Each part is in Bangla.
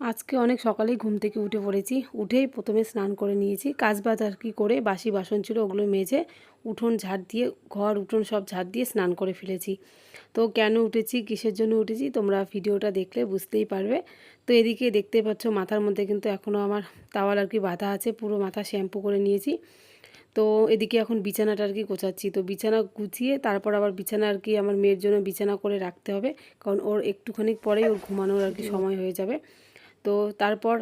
আজকে অনেক সকালেই ঘুম থেকে উঠে পড়েছি। উঠেই প্রথমে স্নান করে নিয়েছি। কাজ বাজ আর কি করে বাসি বাসন ছিল ওগুলো মেজে উঠোন ঝাড় দিয়ে, ঘর উঠোন সব ঝাড় দিয়ে স্নান করে ফেলেছি। তো কেন উঠেছি? কিসের জন্য উঠেছি? তোমরা ভিডিওটা দেখলে বুঝতেই পারবে। তো এদিকে দেখতে পাচ্ছ মাথার মধ্যে কিন্তু এখনও আমার তাওয়াল আর কি বাঁধা আছে, পুরো মাথা শ্যাম্পু করে নিয়েছি। তো এদিকে এখন বিছানাটা আর কি গোছাচ্ছি। তো বিছানা গুছিয়ে তারপর আবার বিছানা আর কি আমার মেয়ের জন্য বিছানা করে রাখতে হবে। কারণ ওর একটুখানি পরেই ওর ঘুমানোর আর কি সময় হয়ে যাবে। তো তারপর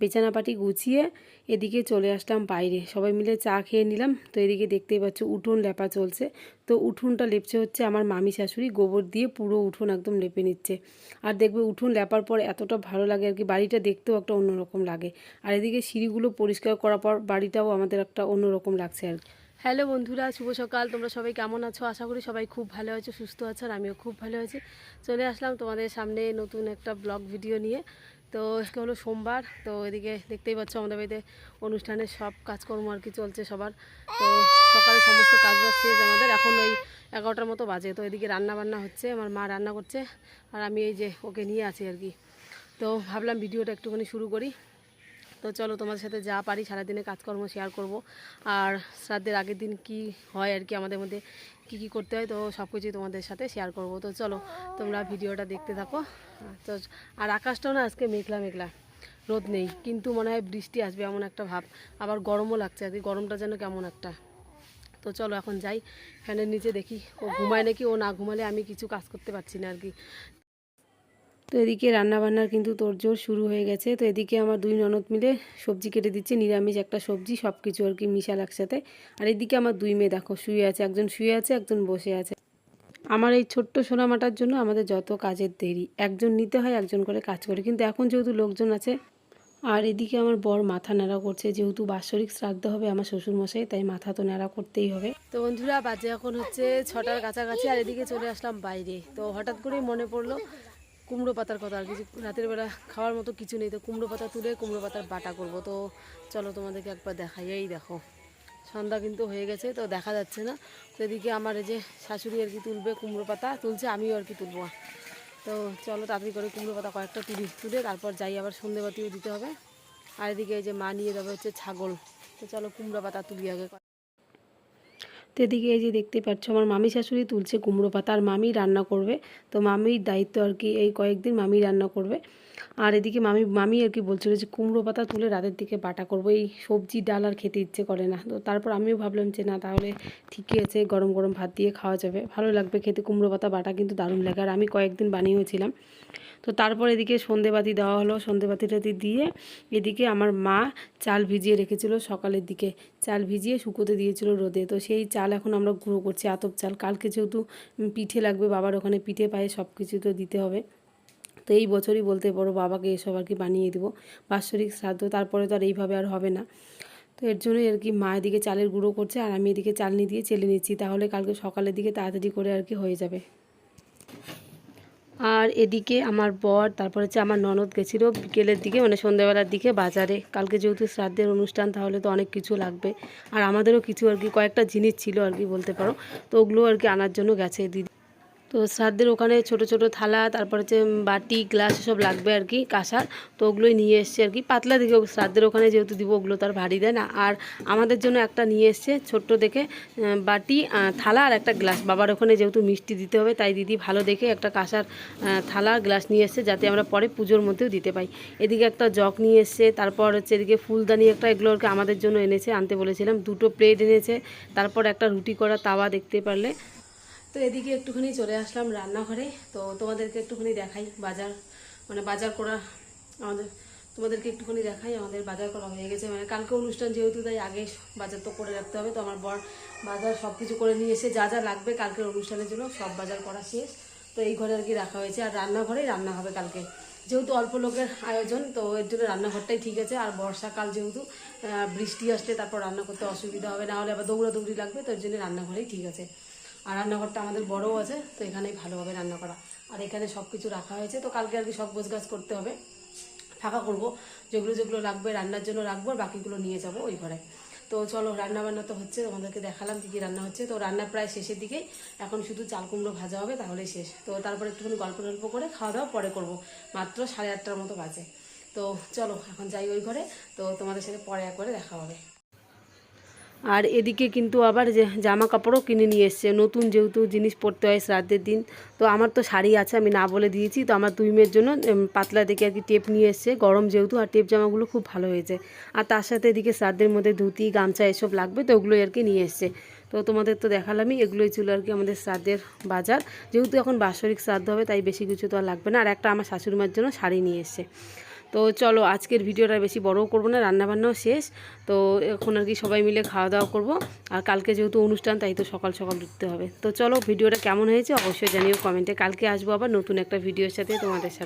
বিছানাপাটি গুছিয়ে এদিকে চলে আসলাম বাইরে। সবাই মিলে চা খেয়ে নিলাম। তো এদিকে দেখতেই পাচ্ছ উঠোন লেপা চলছে। তো উঠোনটা লেপছে হচ্ছে আমার মামি শাশুড়ি। গোবর দিয়ে পুরো উঠোন একদম লেপে নিচ্ছে। আর দেখবে উঠোন লেপার পর এতটা ভালো লাগে আর কি, বাড়িটা দেখতেও একটা অন্যরকম লাগে। আর এদিকে সিঁড়িগুলো পরিষ্কার করার পর বাড়িটাও আমাদের একটা অন্যরকম লাগছে আর কি। হ্যালো বন্ধুরা, শুভ সকাল। তোমরা সবাই কেমন আছো? আশা করি সবাই খুব ভালো আছো, সুস্থ আছো, আর আমিও খুব ভালো আছি। চলে আসলাম তোমাদের সামনে নতুন একটা ব্লগ ভিডিও নিয়ে। তো আজকে হলো সোমবার, তো এদিকে দেখতেই পাচ্ছ আমাদের বাড়িতে অনুষ্ঠানের সব কাজকর্ম আর কি চলছে সবার। তো সকালে সমস্ত কাজ বাজ শেষ আমাদের, এখন ওই এগারোটার মতো বাজে, তো এদিকে রান্না বান্না হচ্ছে, আমার মা রান্না করছে, আর আমি এই যে ওকে নিয়ে আছি আর কি। তো ভাবলাম ভিডিওটা একটুখানি শুরু করি। তো চলো তোমাদের সাথে যা পারি সারাদিনে কাজকর্ম শেয়ার করব। আর শ্রাদ্ধের আগের দিন কি হয় আর কি আমাদের মধ্যে কি কি করতে হয়, তো সব কিছুই তোমাদের সাথে শেয়ার করব। তো চলো তোমরা ভিডিওটা দেখতে থাকো। তো আর আকাশটাও না আজকে মেঘলা মেঘলা, রোদ নেই, কিন্তু মনে হয় বৃষ্টি আসবে এমন একটা ভাব। আবার গরমও লাগছে আর কি গরমটা যেন কেমন একটা। তো চলো এখন যাই, ফ্যানের নিচে দেখি, ও ঘুমায় নাকি, ও না ঘুমালে আমি কিছু কাজ করতে পারছি না আর কি। তো এদিকে রান্নাবান্নার কিন্তু তোড়জোড় শুরু হয়ে গেছে। তো এদিকে আমার দুই ননদ মিলে সবজি কেটে দিচ্ছে, নিরামিষ একটা সবজি সব কিছু আর কি মিশাল একসাথে। আর এদিকে আমার দুই মেয়ে দেখো, শুয়ে আছে, একজন শুয়ে আছে, একজন বসে আছে। আমার এই ছোট্ট সোনামাটার জন্য আমাদের যত কাজের দেরি, একজন নিতে হয়, একজন করে কাজ করে। কিন্তু এখন যেহেতু লোকজন আছে, আর এদিকে আমার বর মাথা ন্যাড়া করছে, যেহেতু বাৎসরিক শ্রাদ্ধ হবে আমার শ্বশুরমশাই, তাই মাথা তো ন্যাড়া করতেই হবে। তো বন্ধুরা, বাজে এখন হচ্ছে ছটার কাছাকাছি, আর এদিকে চলে আসলাম বাইরে। তো হঠাৎ করেই মনে পড়ল কুমড়ো পাতার কথা আর কিছু রাতের বেলা খাওয়ার মতো কিছু নেই, তো কুমড়ো পাতা তুলে কুমড়ো পাতার বাটা করব। তো চলো তোমাদেরকে একবার দেখাই, এই দেখো। সন্ধ্যা কিন্তু হয়ে গেছে, তো দেখা যাচ্ছে না। তো এদিকে আমার এই যে শাশুড়ি আর কি তুলবে কুমড়ো পাতা, তুলছে, আমিও আর কি তুলবো। তো চলো তাড়াতাড়ি করে কুমড়ো পাতা কয়েকটা তুলি, তুলে তারপর যাই, আবার সন্ধেবাতিও দিতে হবে। আর এদিকে এই যে মা নিয়ে যাবে হচ্ছে ছাগল। তো চলো কুমড়ো পাতা তুলি আগে। তো এদিকে এই যে দেখতে পাচ্ছ, আমার মামি শাশুড়ি তুলছে কুমড়ো পাতা, আর মামি রান্না করবে। তো মামির দায়িত্ব আর কি, এই কয়েকদিন মামি রান্না করবে। আর এদিকে মামি মামি আর কি বলছিল যে, কুমড়ো পাতা তুলে রাতের দিকে বাটা করব, এই সবজি, ডাল আর খেতে ইচ্ছে করে না। তো তারপর আমিও ভাবলাম যে, না, তাহলে ঠিকই আছে, গরম গরম ভাত দিয়ে খাওয়া যাবে। ভালো লাগবে খেতে, কুমড়ো পাতা বাটা কিন্তু দারুণ লাগে। আর আমি কয়েকদিন বানিয়েওছিলাম তো তারপর এদিকে সন্ধেবাতি দেওয়া হলো। সন্ধেবাতি টাতি দিয়ে এদিকে আমার মা চাল ভিজিয়ে রেখেছিল সকালের দিকে। চাল ভিজিয়ে শুকোতে দিয়েছিল রোদে। তো সেই চাল এখন আমরা গুঁড়ো করছি, আতপ চাল। কালকে যেহেতু পিঠে লাগবে, বাবার ওখানে পিঠে, পায়ে সব কিছু তো দিতে হবে। তো এই বছরই বলতে পারো বাবাকে এসব আর কি বানিয়ে দেবো। বাৎসরিক শ্রাদ্ধ, তারপরে তো আর এইভাবে আর হবে না। তো এর জন্যই আর কি মা এদিকে চালের গুঁড়ো করছে আর আমি এদিকে চালনি দিয়ে চেলে নিচ্ছি। তাহলে কালকে সকালের দিকে তাড়াতাড়ি করে আর কি হয়ে যাবে। আর এদিকে আমার বর, তারপর হচ্ছে আমার ননদ গেছিল বিকেলের দিকে মানে সন্ধ্যাবেলার দিকে বাজারে। কালকে যেহেতু শ্রাদ্ধের অনুষ্ঠান, তাহলে তো অনেক কিছু লাগবে। আর আমাদেরও কিছু আর কি, কয়েকটা জিনিস ছিল আর কি বলতে পারো। তো ওগুলো আর কি আনার জন্য গেছে দিদি। তো শ্রাদ্ধের ওখানে ছোট ছোট থালা, তারপর হচ্ছে বাটি, গ্লাস সব লাগবে আর কি, কাঁসার। তো ওগুলোই নিয়ে এসছে আর কি। পাতলা দিকে শ্রাদ্ধের ওখানে যেহেতু দিব, ওগুলো তার ভারী দেয় না। আর আমাদের জন্য একটা নিয়ে এসছে ছোট্ট দেখে বাটি থালা আর একটা গ্লাস। বাবার ওখানে যেহেতু মিষ্টি দিতে হবে, তাই দিদি ভালো দেখে একটা কাঁসার থালা, গ্লাস নিয়ে এসছে, যাতে আমরা পরে পুজোর মধ্যেও দিতে পাই। এদিকে একটা জগ নিয়ে এসছে, তারপর হচ্ছে এদিকে ফুলদানি একটা, এগুলো আমাদের জন্য এনেছে, আনতে বলেছিলাম। দুটো প্লেট এনেছে, তারপর একটা রুটি করা তাওয়া দেখতে পারলে। তো এদিকে একটুখানি চলে আসলাম রান্নাঘরে। তো তোমাদেরকে একটুখানি দেখাই বাজার। মানে বাজার করা আমাদের তোমাদেরকে একটুখানি দেখাই আমাদের বাজার করা হয়ে গেছে। মানে কালকে অনুষ্ঠান যেহেতু, তাই আগে বাজার তো করে রাখতে হবে। তো আমার বর বাজার সব কিছু করে নিয়ে এসে যা যা লাগবে কালকের অনুষ্ঠানের জন্য সব বাজার করা শেষ। তো এই ঘরে আর কি রাখা হয়েছে। আর রান্নাঘরেই রান্না হবে কালকে। যেহেতু অল্প লোকের আয়োজন, তো এর জন্য রান্নাঘরটাই ঠিক আছে। আর বর্ষাকাল যেহেতু বৃষ্টি আসলে তারপর রান্না করতে অসুবিধা হবে। না হলে আবার দৌড়াদৌড়ি লাগবে, তো এর জন্য রান্নাঘরেই ঠিক আছে। আর রান্নাঘরটা আমাদের বড়ও আছে, তো এখানেই ভালোভাবে রান্না করা। আর এখানে সব কিছু রাখা হয়েছে, তো কালকে আর কি সব গোছগাছ করতে হবে। ফাঁকা করব, যেগুলো যেগুলো লাগবে রান্নার জন্য রাখব, আর বাকিগুলো নিয়ে যাব ওই ঘরে। তো চলো রান্না বান্না তো হচ্ছে, তোমাদেরকে দেখালাম কী কী রান্না হচ্ছে। তো রান্না প্রায় শেষের দিকেই, এখন শুধু চাল কুমড়ো ভাজা হবে তাহলে শেষ। তো তারপরে একটুখানি গল্প টল্প করে খাওয়া দাওয়া পরে করব, মাত্র সাড়ে আটটার মতো বাজে। তো চলো, এখন যাই ওই ঘরে, তো তোমাদের সাথে পরে একবারে দেখা হবে। আর এদিকে কিন্তু আবার জামা কাপড়ও কিনে নিয়ে এসছে। নতুন যেহেতু জিনিস পরতে হয় শ্রাদ্ধের দিন, তো আমার তো শাড়ি আছে, আমি না বলে দিয়েছি। তো আমার দুই মেয়ের জন্য পাতলা দেখে আর কি টেপ নিয়ে এসছে। গরম যেহেতু, আর টেপ জামাগুলো খুব ভালো হয়েছে। আর তার সাথে এদিকে শ্রাদ্ধের মধ্যে ধুতি, গামছা এসব লাগবে, তো ওগুলোই আর কি নিয়ে এসছে। তো তোমাদের তো দেখালামই, এগুলোই ছিল আর কি আমাদের শ্রাদ্ধের বাজার। যেহেতু এখন বাৎসরিক শ্রাদ্ধ হবে, তাই বেশি কিছু তো আর লাগবে না। আর একটা আমার শাশুড়ি মার জন্য শাড়ি নিয়ে এসছে। তো চলো আজকের ভিডিওটা বেশি বড়ও করব না, রান্নাবান্নাও শেষ। তো এখন আর কি সবাই মিলে খাওয়া দাওয়া করব। আর কালকে যেহেতু অনুষ্ঠান, তাই তো সকাল সকাল উঠতে হবে। তো চলো ভিডিওটা কেমন হয়েছে অবশ্যই জানিও কমেন্টে। কালকে আসব আবার নতুন একটা ভিডিওর সাথে তোমাদের সাথে।